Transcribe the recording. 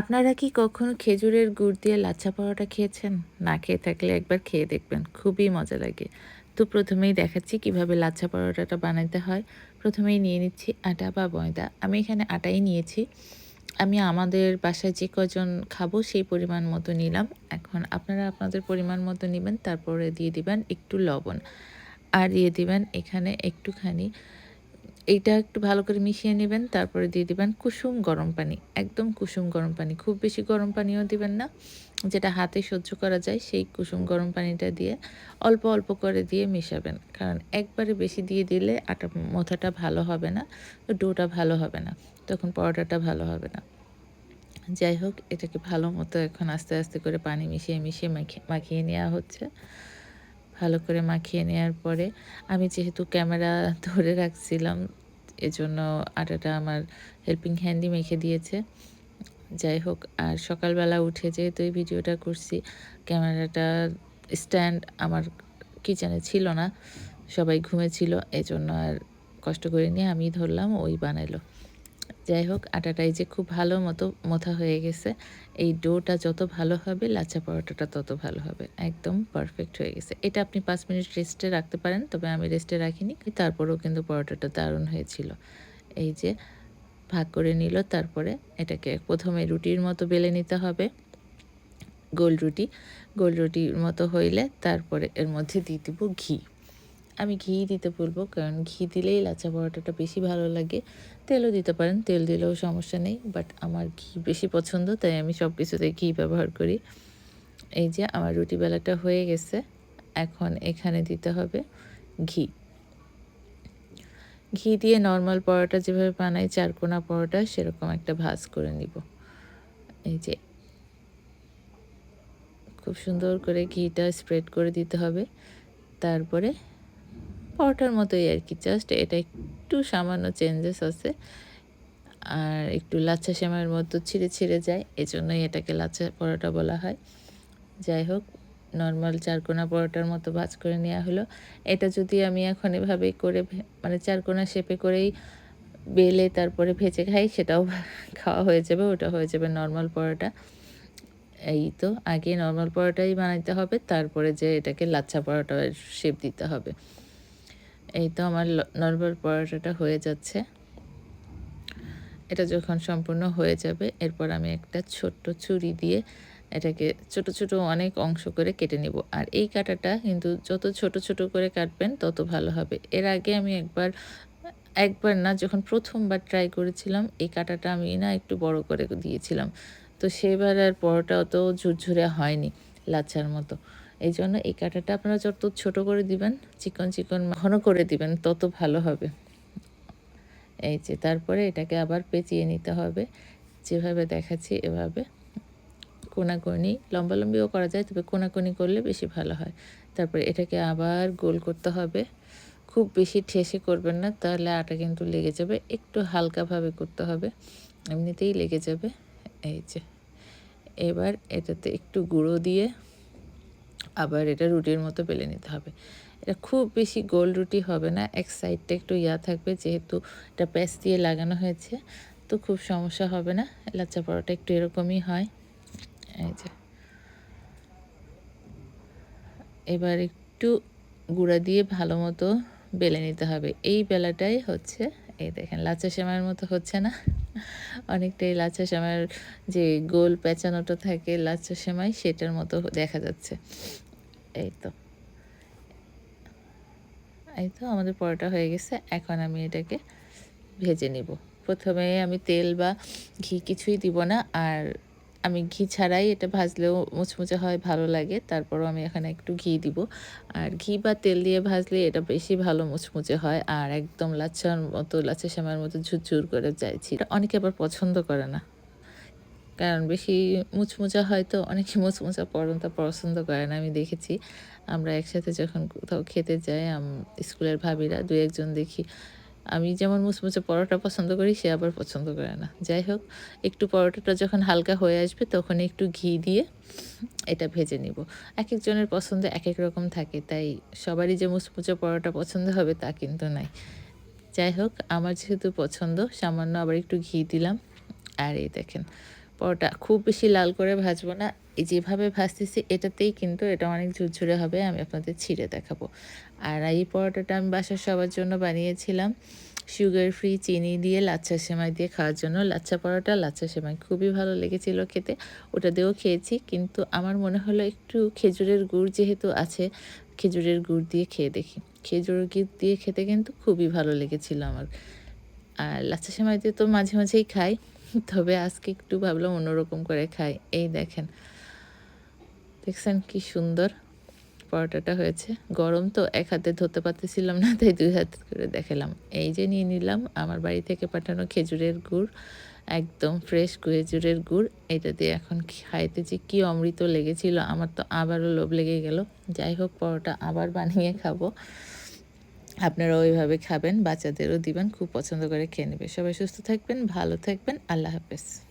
আপনারা কি কখনো খেজুরের গুড় দিয়ে লাচ্ছা পরোটা খেয়েছেন? না খেয়ে থাকলে একবার খেয়ে দেখবেন, খুবই মজা লাগে। তো প্রথমেই দেখাচ্ছি কীভাবে লাচ্ছা পরোটাটা বানাতে হয়। প্রথমেই নিয়ে নিচ্ছি আটা বা ময়দা। আমি এখানে আটাই নিয়েছি। আমি আমাদের বাসায় যে কজন খাব সেই পরিমাণ মতো নিলাম। এখন আপনারা আপনাদের পরিমাণ মতো নেবেন, তারপরে দিয়ে দিবেন একটু লবণ। আর দিয়ে দিবেন এখানে একটুখানি এইটা একটু ভালো করে মিশিয়ে নেবেন, তারপরে দিয়ে দিবেন কুসুম গরম পানি। একদম কুসুম গরম পানি, খুব বেশি গরম পানিও দিবেন না। যেটা হাতে সহ্য করা যায়, সেই কুসুম গরম পানিটা দিয়ে অল্প অল্প করে দিয়ে মেশাবেন। কারণ একবারে বেশি দিয়ে দিলে আটা মথাটা ভালো হবে না ডোটা ভালো হবে না, তখন পরোটাটা ভালো হবে না। যাই হোক, এটাকে ভালো মতো এখন আস্তে আস্তে করে পানি মিশিয়ে মিশিয়ে মাখিয়ে মাখিয়ে নেওয়া হচ্ছে। ভালো করে মাখিয়ে নেওয়ার পরে আমি যেহেতু ক্যামেরা ধরে রাখছিলাম, এজন্য আটাটা আমার হেল্পিং হ্যান্ডই মেখে দিয়েছে। যাই হোক, আর সকালবেলা উঠে যেহেতু এই ভিডিওটা করছি, ক্যামেরাটা স্ট্যান্ড আমার কিচেনে ছিল না, সবাই ঘুমেছিল এজন্য আর কষ্ট করে নিয়ে আমি ধরলাম, ওই বানাইলো। যাই হোক, আটাটাই যে খুব ভালো মতো মথা হয়ে গেছে। এই ডোটা যত ভালো হবে লাচা পরোটাটা তত ভালো হবে। একদম পারফেক্ট হয়ে গেছে। এটা আপনি পাঁচ মিনিট রেস্টে রাখতে পারেন, তবে আমি রেস্টে রাখিনি। তারপরেও কিন্তু পরোটাটা দারুণ হয়েছিল। এই যে ভাগ করে নিল, তারপরে এটাকে প্রথমে রুটির মতো বেলে নিতে হবে। গোল রুটি, গোল রুটির মতো হইলে তারপরে এর মধ্যে দিয়ে দিব ঘি। আমি ঘি দিতে বলব কারণ ঘি দিলেই লাচা পরোটাটা বেশি ভালো লাগে। তেলও দিতে পারেন, তেল দিলেও সমস্যা নেই বাট আমার ঘি বেশি পছন্দ, তাই আমি সব কিছুতে ঘি ব্যবহার করি। এই যে, আমার রুটি বেলাটা হয়ে গেছে, এখন এখানে দিতে হবে ঘি। ঘি দিয়ে নর্মাল পরোটা যেভাবে বানাই চারকোনা পরোটা, সেরকম একটা ভাজ করে নিব। এই যে, খুব সুন্দর করে ঘিটা স্প্রেড করে দিতে হবে। তারপরে পরোটার মতোই আর কি জাস্ট এটা একটু সামান্য চেঞ্জেস আছে। আর একটু লাচ্ছা সেমাইয়ের মতো ছিঁড়ে ছিঁড়ে যায়, এজন্যই এটাকে লাচ্ছা পরোটা বলা হয়। যাই হোক নর্মাল চারকোনা পরোটার মতো ভাজ করে নেওয়া হলো। এটা যদি আমি এখন এভাবে করে মানে চারকোনা শেপে করেই বেলে তারপরে ভেজে খাই, সেটাও খাওয়া হয়ে যাবে, ওটা হয়ে যাবে নর্মাল পরোটা। এই তো, আগে নর্মাল পরোটাই বানাইতে হবে, তারপরে যে এটাকে লাচ্ছা পরোটা শেপ দিতে হবে। এই তো আমার নর্মাল পরোটাটা হয়ে যাচ্ছে। এটা যখন সম্পূর্ণ হয়ে যাবে, এরপর আমি একটা ছোট্ট ছুরি দিয়ে এটাকে ছোট ছোট অনেক অংশ করে কেটে নেব। আর এই কাটাটা কিন্তু যত ছোট ছোট করে কাটবেন, তত ভালো হবে। এর আগে আমি একবার একবার না, যখন প্রথমবার ট্রাই করেছিলাম, এই কাটাটা আমি না একটু বড় করে দিয়েছিলাম। তো সেবার আর পরোটা অত ঝুরঝুরে হয়নি, লাচ্ছার মতো। এই জন্য এই কাঁটাটা আপনারা যত ছোট করে দিবেন, চিকন চিকন ঘন করে দিবেন, তত ভালো হবে। এই যে, তারপরে এটাকে আবার পেঁচিয়ে নিতে হবে। যেভাবে দেখাচ্ছি এভাবে। কোনাকুনি, লম্বালম্বিও করা যায়, তবে কোনাকুনি করলে বেশি ভালো হয়। তারপরে এটাকে আবার গোল করতে হবে। খুব বেশি ঠেসে করবেন না, তাহলে আটা কিন্তু লেগে যাবে। একটু হালকাভাবে করতে হবে, এমনিতেই লেগে যাবে। এই যে, এবার এটাতে একটু গুঁড়ো দিয়ে আবার এটা রুটির মতো বেলে নিতে হবে। এটা খুব বেশি গোল রুটি হবে না, এক সাইডটা একটু ইয়া থাকবে, যেহেতু এটা প্যাস দিয়ে লাগানো হয়েছে, তো খুব সমস্যা হবে না লাচ্চা পরোটা একটু এরকমই হয়। এই যে। এবার একটু গুঁড়া দিয়ে ভালো মতো বেলে নিতে হবে। এই বেলাটাই হচ্ছে এই দেখেন লাচা সেমাইয়ের মতো হচ্ছে না। অনেকটাই লাচা সেমাইয়ের যে গোল পেঁচানোটা থাকে লাচা সেমাই সেটার মতো দেখা যাচ্ছে। এই তো। এই তো আমাদের পরোটা হয়ে গেছে, এখন আমি এটাকে ভেজে নিব। প্রথমে আমি তেল বা ঘি কিছুই দিব না, আর আমি ঘি ছাড়াই এটা ভাজলেও মুচমুচে হয়, ভালো লাগে। তারপরও আমি এখানে একটু ঘি দিব। আর ঘি বা তেল দিয়ে ভাজলে এটা বেশি ভালো মুচমুচে হয় আর একদম লাচ্ছার মতো, লাচ্ছা শ্যামার মতো ঝুরঝুর করে যাইছি অনেকে আবার পছন্দ করে না। কারণ বেশি মুচমুচা হয়তো অনেকে মুচমুচা পরনটা পছন্দ করে না, আমি দেখেছি। আমরা একসাথে যখন কোথাও খেতে যাই স্কুলের ভাবিরা দু একজন দেখি আমি যেমন মুচমুচে পরোটা পছন্দ করি, সে আবার পছন্দ করে না। যাই হোক, একটু পরোটাটা যখন হালকা হয়ে আসবে, তখন একটু ঘি দিয়ে এটা ভেজে নিব। এক একজনের পছন্দ এক এক রকম থাকে, তাই সবারই যে মুচমুচে পরোটা পছন্দ হবে তা কিন্তু নাই। যাই হোক, আমার যেহেতু পছন্দ, সামান্য আবার একটু ঘি দিলাম। আর এই দেখেন পরোটা খুব বেশি লাল করে ভাজবো না। যেভাবে ভাজতেছি, এটাতেই কিন্তু এটা অনেক ঝুরঝুরে হবে, আমি আপনাদের ছিঁড়ে দেখাবো। আর এই পরোটাটা আমি বাসার সবার জন্য বানিয়েছিলাম। সুগার ফ্রি চিনি দিয়ে লাচ্ছা সেমাই দিয়ে খাওয়ার জন্য। লাচ্ছা পরোটা, লাচ্ছা সেমাই খুবই ভালো লেগেছিল খেতে, ওটা দিয়েও খেয়েছি। কিন্তু আমার মনে হলো একটু খেজুরের গুড় যেহেতু আছে, খেজুরের গুড় দিয়ে খেয়ে দেখি। খেজুরের গুড় দিয়ে খেতে কিন্তু খুবই ভালো লেগেছিল আমার। আর লাচ্ছা সেমাই দিয়ে তো মাঝে মাঝেই খাই। তবে আজকে একটু ভাবলাম অন্যরকম করে খাই। এই দেখেন। দেখছেন কি সুন্দর পরোটাটা হয়েছে। গরম তো, এক হাতে ধরতে পারতেছিলাম না, তাই দুই হাত করে দেখালাম। এই যে নিয়ে নিলাম, আমার বাড়ি থেকে পাঠানো খেজুরের গুড়, একদম ফ্রেশ খেজুরের গুড়। এটা দিয়ে এখন খাইতে যে কী অমৃত লেগেছিল, আমার তো আবারও লোভ লেগে গেল। যাই হোক, পরোটা আবার বানিয়ে খাব। আপনারা ওইভাবে খাবেন, বাচ্চাদেরও দিবেন, খুব পছন্দ করে খেয়ে নেবে সবাই সুস্থ থাকবেন, ভালো থাকবেন, আল্লাহ হাফেজ।